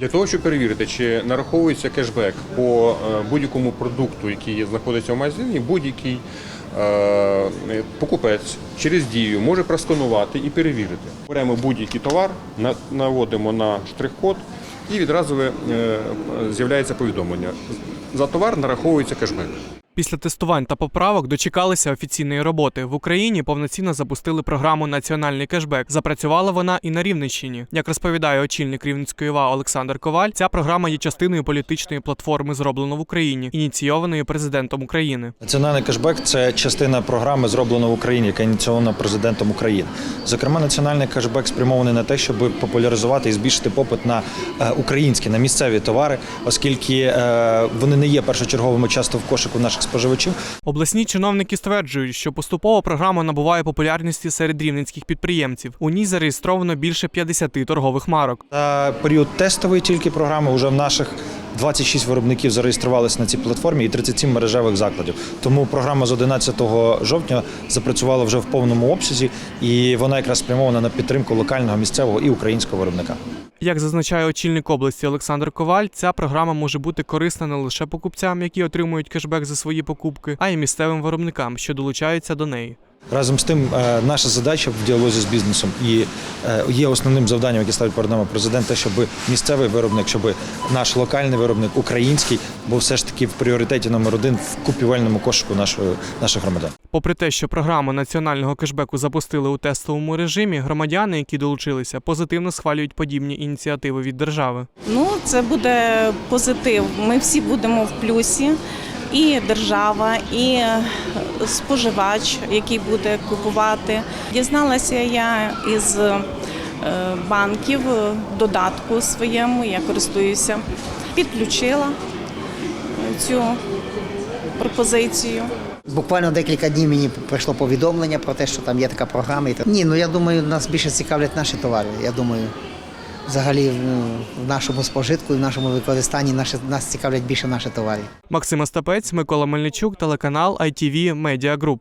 Для того, щоб перевірити, чи нараховується кешбек по е, будь-якому продукту, який знаходиться в магазині, будь-який е, покупець через дію може просканувати і перевірити. Беремо будь-який товар, наводимо на штрих-код і відразу е, з'являється повідомлення. За товар нараховується кешбек. Після тестувань та поправок дочекалися офіційної роботи. В Україні повноцінно запустили програму Національний кешбек. Запрацювала вона і на Рівненщині. Як розповідає очільник Рівненської ОВА Олександр Коваль, ця програма є частиною політичної платформи Зроблено в Україні, ініційованої президентом України. Національний кешбек це частина програми зроблено в Україні, яка ініційована президентом України. Зокрема, національний кешбек спрямований на те, щоб популяризувати і збільшити попит на е, українські, на місцеві товари, оскільки е, вони не є першочерговими часто в кошику наших споживачів. Обласні чиновники стверджують, що поступово програма набуває популярності серед рівненських підприємців. У ній зареєстровано більше 50 торгових марок. За період тестової тільки програми вже в наших 26 виробників зареєструвалися на цій платформі і 37 мережевих закладів. Тому програма з 11 жовтня запрацювала вже в повному обсязі, і вона якраз спрямована на підтримку локального, місцевого і українського виробника. Як зазначає очільник області Олександр Коваль, ця програма може бути корисна не лише покупцям, які отримують кешбек за свої покупки, а й місцевим виробникам, що долучаються до неї. Разом з тим, е, наша задача в діалозі з бізнесом і е, є основним завданням, яке ставить перед нами президент, те, щоб місцевий виробник, щоб наш локальний виробник, український, був все ж таки в пріоритеті номер один в купівельному кошику нашої наших громадян. Попри те, що програму національного кешбеку запустили у тестовому режимі, громадяни, які долучилися, позитивно схвалюють подібні ініціативи від держави. Ну, це буде позитив. Ми всі будемо в плюсі. І держава, і е, споживач, який буде купувати. Дізналася я із е, банків додатку своєму, я користуюся, підключила е, цю пропозицію. Буквально декілька днів мені прийшло повідомлення про те, що там є така програма. І. Ні, ну я думаю, нас більше цікавлять наші товари. Я думаю, взагалі ну, в нашому спожитку, в нашому використанні наші, нас цікавлять більше наші товари. Максим Остапець, Микола Мельничук, телеканал ITV Media Group.